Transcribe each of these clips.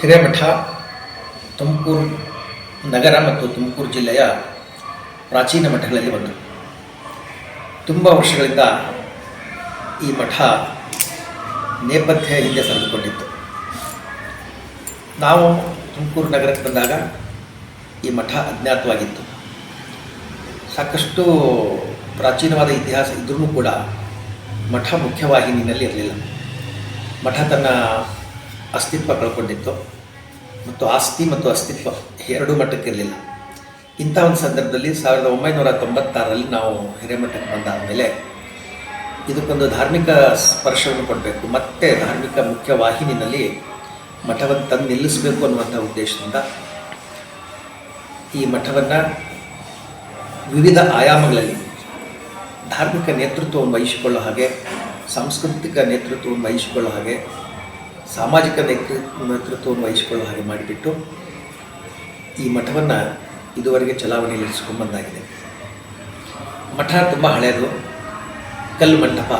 ಹಿರೇಮಠ ತುಮಕೂರು ನಗರ ಮತ್ತು ತುಮಕೂರು ಜಿಲ್ಲೆಯ ಪ್ರಾಚೀನ ಮಠಗಳಲ್ಲಿ ಒಂದು. ತುಂಬ ವರ್ಷಗಳಿಂದ ಈ ಮಠ ನೇಪಥ್ಯ ಹಿಂದೆ ಸರಿದುಕೊಂಡಿತ್ತು ನಾವು ತುಮಕೂರು ನಗರಕ್ಕೆ ಬಂದಾಗ ಈ ಮಠ ಅಜ್ಞಾತವಾಗಿತ್ತು. ಸಾಕಷ್ಟು ಪ್ರಾಚೀನವಾದ ಇತಿಹಾಸ ಇದ್ರೂ ಕೂಡ ಮಠ ಮುಖ್ಯವಾಹಿನಿಯಲ್ಲಿ ಇರಲಿಲ್ಲ. ಮಠ ತನ್ನ ಅಸ್ತಿತ್ವ ಕಳ್ಕೊಂಡಿತ್ತು ಮತ್ತು ಆಸ್ತಿ ಮತ್ತು ಅಸ್ತಿತ್ವ ಎರಡೂ ಮಟ್ಟಕ್ಕೆ ಇರಲಿಲ್ಲ. ಇಂಥ ಒಂದು ಸಂದರ್ಭದಲ್ಲಿ ಸಾವಿರದ ಒಂಬೈನೂರ ತೊಂಬತ್ತಾರರಲ್ಲಿ ನಾವು ಹಿರೇಮಠಕ್ಕೆ ಬಂದಾದ ಮೇಲೆ ಇದಕ್ಕೊಂದು ಧಾರ್ಮಿಕ ಸ್ಪರ್ಶವನ್ನು ಕೊಡಬೇಕು, ಮತ್ತೆ ಧಾರ್ಮಿಕ ಮುಖ್ಯ ವಾಹಿನಿಯಲ್ಲಿ ಮಠವನ್ನು ತಂದು ನಿಲ್ಲಿಸಬೇಕು ಅನ್ನುವಂಥ ಉದ್ದೇಶದಿಂದ ಈ ಮಠವನ್ನು ವಿವಿಧ ಆಯಾಮಗಳಲ್ಲಿ ಧಾರ್ಮಿಕ ನೇತೃತ್ವವನ್ನು ವಹಿಸಿಕೊಳ್ಳೋ ಹಾಗೆ, ಸಾಂಸ್ಕೃತಿಕ ನೇತೃತ್ವವನ್ನು ವಹಿಸಿಕೊಳ್ಳೋ ಹಾಗೆ, ಸಾಮಾಜಿಕ ನೇತೃ, ನೇತೃತ್ವವನ್ನು ವಹಿಸಿಕೊಳ್ಳೋ ಹಾಗೆ ಮಾಡಿಬಿಟ್ಟು ಈ ಮಠವನ್ನು ಇದುವರೆಗೆ ಚಲಾವಣೆಯಲ್ಲಿ ಇರಿಸ್ಕೊಂಡ್ಬಂದಾಗಿದೆ ಮಠ ತುಂಬ ಹಳೆಯದು ಕಲ್ಲು ಮಂಟಪ.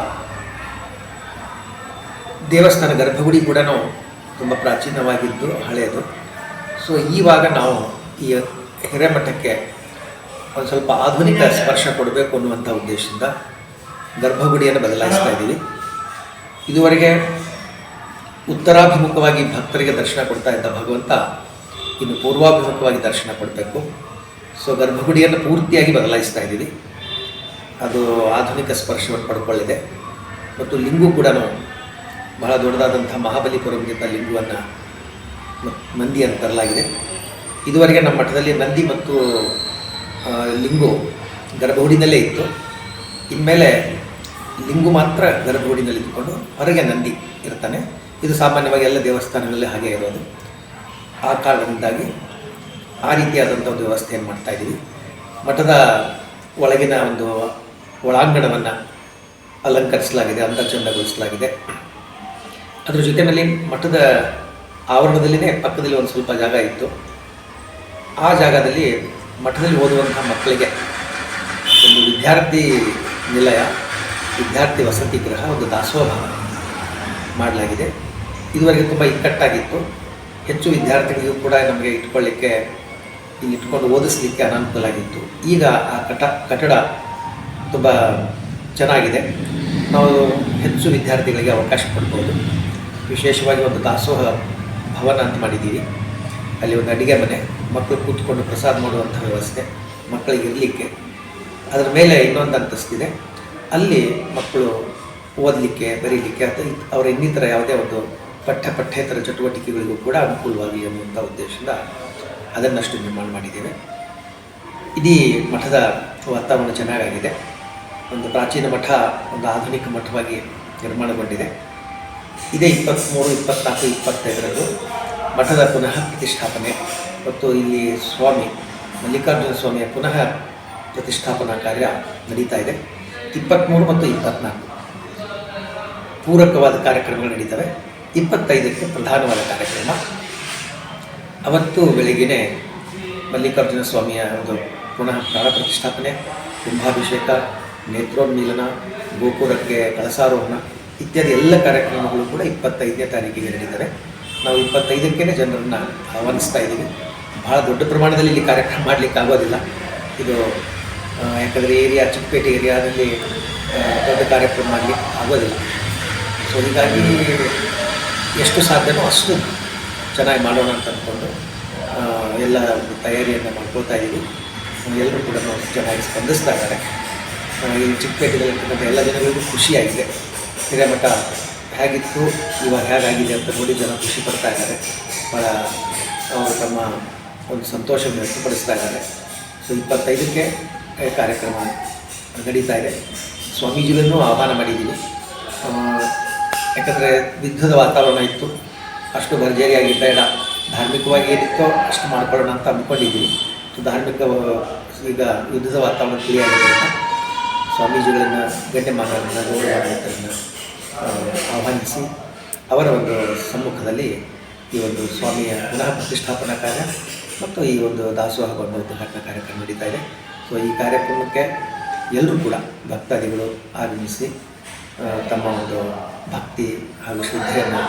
ದೇವಸ್ಥಾನ ಗರ್ಭಗುಡಿ ಕೂಡ ತುಂಬ ಪ್ರಾಚೀನವಾಗಿದ್ದು ಹಳೆಯದು ಸೊ ಈವಾಗ ನಾವು ಈ ಹಿರೇಮಠಕ್ಕೆ ಒಂದು ಸ್ವಲ್ಪ ಆಧುನಿಕ ಸ್ಪರ್ಶ ಕೊಡಬೇಕು ಅನ್ನುವಂಥ ಉದ್ದೇಶದಿಂದ ಗರ್ಭಗುಡಿಯನ್ನು ಬದಲಾಯಿಸ್ತಾ ಇದ್ದೀವಿ. ಇದುವರೆಗೆ ಉತ್ತರಾಭಿಮುಖವಾಗಿ ಭಕ್ತರಿಗೆ ದರ್ಶನ ಕೊಡ್ತಾ ಇದ್ದ ಭಗವಂತ ಇನ್ನು ಪೂರ್ವಾಭಿಮುಖವಾಗಿ ದರ್ಶನ ಕೊಡಬೇಕು. ಸೊ ಗರ್ಭಗುಡಿಯನ್ನು ಪೂರ್ತಿಯಾಗಿ ಬದಲಾಯಿಸ್ತಾ ಇದ್ದೀವಿ. ಅದು ಆಧುನಿಕ ಸ್ಪರ್ಶವನ್ನು ಪಡ್ಕೊಳ್ಳಿದೆ. ಮತ್ತು ಲಿಂಗು ಕೂಡ ಬಹಳ ದೊಡ್ಡದಾದಂಥ ಮಹಾಬಲಿಪುರಂಗಿಂತ ಲಿಂಗುವನ್ನು ನಂದಿಯನ್ನು ತರಲಾಗಿದೆ. ಇದುವರೆಗೆ ನಮ್ಮ ಮಠದಲ್ಲಿ ನಂದಿ ಮತ್ತು ಲಿಂಗು ಗರ್ಭಗುಡಿನಲ್ಲೇ ಇತ್ತು. ಇನ್ಮೇಲೆ ಲಿಂಗು ಮಾತ್ರ ಗರ್ಭಗುಡಿನಲ್ಲಿ ಇದ್ದುಕೊಂಡು ಹೊರಗೆ ನಂದಿ ಇರ್ತಾನೆ. ಇದು ಸಾಮಾನ್ಯವಾಗಿ ಎಲ್ಲ ದೇವಸ್ಥಾನಗಳಲ್ಲಿ ಹಾಗೆ ಇರೋದು. ಆ ಕಾರಣದಿಂದಾಗಿ ಆ ರೀತಿಯಾದಂಥ ಒಂದು ವ್ಯವಸ್ಥೆಯನ್ನು ಮಾಡ್ತಾ ಇದ್ದೀವಿ. ಮಠದ ಒಳಗಿನ ಒಂದು ಒಳಾಂಗಣವನ್ನು ಅಲಂಕರಿಸಲಾಗಿದೆ ಅಂತ ಚಂದಗೊಳಿಸಲಾಗಿದೆ ಅದ್ರ ಜೊತೆಯಲ್ಲಿ ಮಠದ ಆವರಣದಲ್ಲಿನೇ ಪಕ್ಕದಲ್ಲಿ ಒಂದು ಸ್ವಲ್ಪ ಜಾಗ ಇತ್ತು. ಆ ಜಾಗದಲ್ಲಿ ಮಠದಲ್ಲಿ ಓದುವಂಥ ಮಕ್ಕಳಿಗೆ ಒಂದು ವಿದ್ಯಾರ್ಥಿ ನಿಲಯ, ವಿದ್ಯಾರ್ಥಿ ವಸತಿ ಗೃಹ, ಒಂದು ದಾಸೋಹ ಮಾಡಲಾಗಿದೆ. ಇದುವರೆಗೆ ತುಂಬ ಇಕ್ಕಟ್ಟಾಗಿತ್ತು. ಹೆಚ್ಚು ವಿದ್ಯಾರ್ಥಿಗಳಿಗೂ ಕೂಡ ನಮಗೆ ಇಟ್ಕೊಳ್ಳಿಕ್ಕೆ, ಇಲ್ಲಿ ಇಟ್ಕೊಂಡು ಓದಿಸ್ಲಿಕ್ಕೆ ಅನಾನುಕೂಲ ಆಗಿತ್ತು. ಈಗ ಆ ಕಟ, ಕಟ್ಟಡ ತುಂಬ ಚೆನ್ನಾಗಿದೆ. ನಾವು ಹೆಚ್ಚು ವಿದ್ಯಾರ್ಥಿಗಳಿಗೆ ಅವಕಾಶ ಕೊಡ್ಬೋದು. ವಿಶೇಷವಾಗಿ ಒಂದು ದಾಸೋಹ ಭವನ ಅಂತ ಮಾಡಿದ್ದೀವಿ. ಅಲ್ಲಿ ಒಂದು ಅಡುಗೆ ಮನೆ, ಮಕ್ಕಳು ಕೂತ್ಕೊಂಡು ಪ್ರಸಾದ ಮಾಡುವಂಥ ವ್ಯವಸ್ಥೆ, ಮಕ್ಕಳಿಗೆ ಇರಲಿಕ್ಕೆ. ಅದರ ಮೇಲೆ ಇನ್ನೊಂದು ಅಂತಸ್ತಿದೆ ಅಲ್ಲಿ ಮಕ್ಕಳು ಓದಲಿಕ್ಕೆ, ಬರೀಲಿಕ್ಕೆ ಅಥವಾ ಅವರ ಇನ್ನಿತರ ಯಾವುದೇ ಒಂದು ಪಠ್ಯ ಪಠ್ಯೇತರ ಚಟುವಟಿಕೆಗಳಿಗೂ ಕೂಡ ಅನುಕೂಲವಾಗಿ ಅನ್ನುವಂಥ ಉದ್ದೇಶದಿಂದ ಅದನ್ನಷ್ಟು ನಿರ್ಮಾಣ ಮಾಡಿದ್ದೇವೆ. ಇಡೀ ಮಠದ ವಾತಾವರಣ ಚೆನ್ನಾಗಾಗಿದೆ. ಒಂದು ಪ್ರಾಚೀನ ಮಠ, ಒಂದು ಆಧುನಿಕ ಮಠವಾಗಿ ನಿರ್ಮಾಣಗೊಂಡಿದೆ. ಇದೇ ಇಪ್ಪತ್ತ್ಮೂರು ಇಪ್ಪತ್ತ್ನಾಲ್ಕು ಇಪ್ಪತ್ತೈದರಂದು ಮಠದ ಪುನಃ ಪ್ರತಿಷ್ಠಾಪನೆ. ಮತ್ತು ಇಲ್ಲಿ ಸ್ವಾಮಿ, ಮಲ್ಲಿಕಾರ್ಜುನ ಸ್ವಾಮಿಯ ಪುನಃ ಪ್ರತಿಷ್ಠಾಪನಾ ಕಾರ್ಯ ನಡೀತಾ ಇದೆ. ಇಪ್ಪತ್ತ್ಮೂರು ಮತ್ತು ಇಪ್ಪತ್ನಾಲ್ಕು. ಪೂರಕವಾದ ಕಾರ್ಯಕ್ರಮಗಳು ನಡೀತವೆ. ಇಪ್ಪತ್ತೈದಕ್ಕೆ ಪ್ರಧಾನವಾದ ಕಾರ್ಯಕ್ರಮ. ಅವತ್ತು ಬೆಳಿಗ್ಗೆನೆ ಮಲ್ಲಿಕಾರ್ಜುನ ಸ್ವಾಮಿಯ ಒಂದು ಪುನಃ ಪ್ರಾಣ ಪ್ರತಿಷ್ಠಾಪನೆ, ಕುಂಭಾಭಿಷೇಕ, ನೇತ್ರೋನ್ಮೀಲನ ಗೋಪುರಕ್ಕೆ ಕಳಸಾರೋಹಣ ಇತ್ಯಾದಿ ಎಲ್ಲ ಕಾರ್ಯಕ್ರಮಗಳು ಕೂಡ ಇಪ್ಪತ್ತೈದನೇ ತಾರೀಕಿಗೆ ನಡೀತವೆ. ನಾವು ಇಪ್ಪತ್ತೈದಕ್ಕೇ ಜನರನ್ನು ಆಹ್ವಾನಿಸ್ತಾ ಇದ್ದೀವಿ. ಭಾಳ ದೊಡ್ಡ ಪ್ರಮಾಣದಲ್ಲಿ ಇಲ್ಲಿ ಕಾರ್ಯಕ್ರಮ ಮಾಡಲಿಕ್ಕೆ ಆಗೋದಿಲ್ಲ. ಇದು ಯಾಕಂದರೆ ಏರಿಯಾ ಚಿಕ್ಕಪೇಟೆ ಏರಿಯಾದಲ್ಲಿ ದೊಡ್ಡ ಕಾರ್ಯಕ್ರಮ ಮಾಡಲಿಕ್ಕೆ ಆಗೋದಿಲ್ಲ. ಸೊ ಹೀಗಾಗಿ ಎಷ್ಟು ಸಾಧ್ಯನೋ ಅಷ್ಟು ಚೆನ್ನಾಗಿ ಮಾಡೋಣ ಅಂತ ಅಂದ್ಕೊಂಡು ಎಲ್ಲ ಒಂದು ತಯಾರಿಯನ್ನು ಮಾಡ್ಕೋತಾ ಇದ್ದೀವಿ. ಎಲ್ಲರೂ ಕೂಡ ಚೆನ್ನಾಗಿ ಸ್ಪಂದಿಸ್ತಾ ಇದ್ದಾರೆ. ಈ ಚಿಕ್ಕಪೇಟೆದಲ್ಲಿರ್ತಕ್ಕಂಥ ಎಲ್ಲ ಜನಗಳಿಗೂ ಖುಷಿಯಾಗಿದೆ. ಹಿರೇಮಠ ಹೇಗಿತ್ತು, ಇವಾಗ ಹೇಗಾಗಿದೆ ಅಂತ ನೋಡಿ ಜನ ಖುಷಿ ಪಡ್ತಾ ಇದ್ದಾರೆ. ಭಾಳ ಅವರು ತಮ್ಮ ಒಂದು ಸಂತೋಷವನ್ನು ವ್ಯಕ್ತಪಡಿಸ್ತಾ ಇದ್ದಾರೆ. ಸೊ ಇಪ್ಪತ್ತೈದಕ್ಕೆ ಕಾರ್ಯಕ್ರಮ ನಡೀತಾ ಇದೆ. ಸ್ವಾಮೀಜಿಗಳನ್ನು ಆಹ್ವಾನ ಮಾಡಿದ್ದೀವಿ. ಯಾಕಂದರೆ ಯುದ್ಧದ ವಾತಾವರಣ ಇತ್ತು. ಅಷ್ಟು ಭರ್ಜರಿಯಾಗಿ ಬೇಡ ಧಾರ್ಮಿಕವಾಗಿ ಏನಿತ್ತೋ ಅಷ್ಟು ಮಾಡ್ಕೊಳ್ಳೋಣ ಅಂತ ಅಂದ್ಕೊಂಡಿದ್ದೀವಿ. ಸೊ ಧಾರ್ಮಿಕ, ಈಗ ಯುದ್ಧದ ವಾತಾವರಣ ತಿಳಿಯಾಗಿದ್ದರಿಂದ ಸ್ವಾಮೀಜಿಗಳನ್ನು ಗಣ್ಯಮಾನ ಗೌರವ ಆಹ್ವಾನಿಸಿ. ಅವರ ಒಂದು ಸಮ್ಮುಖದಲ್ಲಿ ಈ ಒಂದು ಸ್ವಾಮಿಯ ಪುನಃ ಪ್ರತಿಷ್ಠಾಪನಾ ಕಾರ್ಯ ಮತ್ತು ಈ ಒಂದು ದಾಸೋಹವನ್ನು ಉದ್ಘಾಟನಾ ಕಾರ್ಯಕ್ರಮ ನಡೀತಾ ಇದೆ. ಸೊ ಈ ಕಾರ್ಯಕ್ರಮಕ್ಕೆ ಎಲ್ಲರೂ ಕೂಡ ಭಕ್ತಾದಿಗಳು ಆಗಮಿಸಿ ತಮ್ಮ ಒಂದು ಭಕ್ತಿ ಹಾಗೂ ಶ್ರದ್ಧೆಯನ್ನು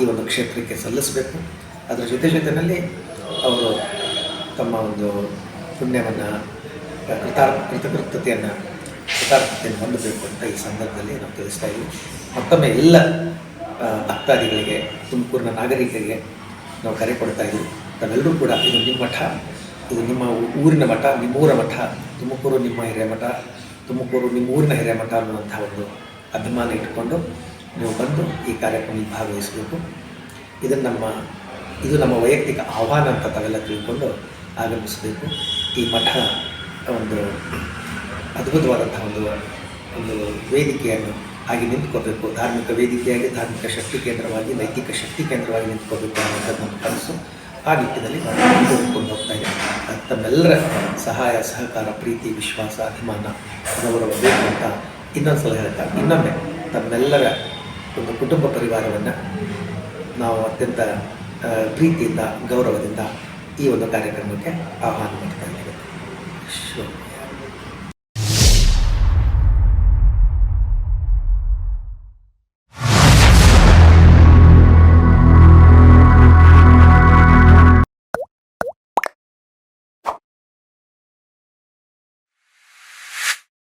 ಈ ಒಂದು ಕ್ಷೇತ್ರಕ್ಕೆ ಸಲ್ಲಿಸಬೇಕು. ಅದರ ಜೊತೆ ಜೊತೆಯಲ್ಲಿ ಅವರು ತಮ್ಮ ಒಂದು ಪುಣ್ಯವನ್ನು ಕೃತ ಕೃತಕೃತತೆಯನ್ನು ಕೃತಾರ್ಥತೆಯನ್ನು ಹೊಂದಬೇಕು ಅಂತ ಈ ಸಂದರ್ಭದಲ್ಲಿ ನಾವು ತಿಳಿಸ್ತಾ ಇದ್ದೀವಿ. ಮತ್ತೊಮ್ಮೆ ಎಲ್ಲ ಭಕ್ತಾದಿಗಳಿಗೆ, ತುಮಕೂರಿನ ನಾಗರಿಕರಿಗೆ ನಾವು ಕರೆ ಕೊಡ್ತಾ ಇದ್ದೀವಿ. ತಾವೆಲ್ಲರೂ ಕೂಡ ಇದು ನಿಮ್ಮ ಮಠ, ಇದು ನಿಮ್ಮ ಊರಿನ ಮಠ, ನಿಮ್ಮೂರ ಮಠ, ತುಮಕೂರು ನಿಮ್ಮ ಹಿರೇಮಠ ತುಮಕೂರು ನಿಮ್ಮ ಊರಿನ ಮಠ ಅನ್ನುವಂಥ ಒಂದು ಅಭಿಮಾನ ಇಟ್ಟುಕೊಂಡು ನೀವು ಬಂದು ಈ ಕಾರ್ಯಕ್ರಮದಲ್ಲಿ ಭಾಗವಹಿಸಬೇಕು. ಇದನ್ನು ನಮ್ಮ, ಇದು ನಮ್ಮ ವೈಯಕ್ತಿಕ ಆಹ್ವಾನ ಅಂತ ತಾವೆಲ್ಲ ತಿಳ್ಕೊಂಡು ಆಗಮಿಸಬೇಕು. ಈ ಮಠ ಒಂದು ಅದ್ಭುತವಾದಂಥ ಒಂದು ಒಂದು ವೇದಿಕೆಯನ್ನು ಆಗಿ ನಿಂತ್ಕೋಬೇಕು. ಧಾರ್ಮಿಕ ವೇದಿಕೆಯಾಗಿ, ಧಾರ್ಮಿಕ ಶಕ್ತಿ ಕೇಂದ್ರವಾಗಿ, ನೈತಿಕ ಶಕ್ತಿ ಕೇಂದ್ರವಾಗಿ ನಿಂತ್ಕೋಬೇಕು ಅನ್ನೋಂಥದ್ದು ನಮ್ಮ ಕನಸು. ಆ ನಿಟ್ಟಿನಲ್ಲಿ ನಾನು ಹೋಗ್ತಾ ಇದ್ದೀನಿ ತಮ್ಮೆಲ್ಲರ ಸಹಾಯ, ಸಹಕಾರ, ಪ್ರೀತಿ, ವಿಶ್ವಾಸ, ಅಭಿಮಾನ ಗೌರವ ಬೇಕು ಅಂತ ಇನ್ನೊಂದು ಸಲ ಹೇಳ್ತಾ ಇನ್ನೊಮ್ಮೆ ತಮ್ಮೆಲ್ಲರ ಒಂದು ಕುಟುಂಬ ಪರಿವಾರವನ್ನು ನಾವು ಅತ್ಯಂತ ಪ್ರೀತಿಯಿಂದ, ಗೌರವದಿಂದ ಈ ಒಂದು ಕಾರ್ಯಕ್ರಮಕ್ಕೆ ಆಹ್ವಾನ ಮಾಡ್ತಾ ಇದ್ದೇವೆ. ಶುಭ.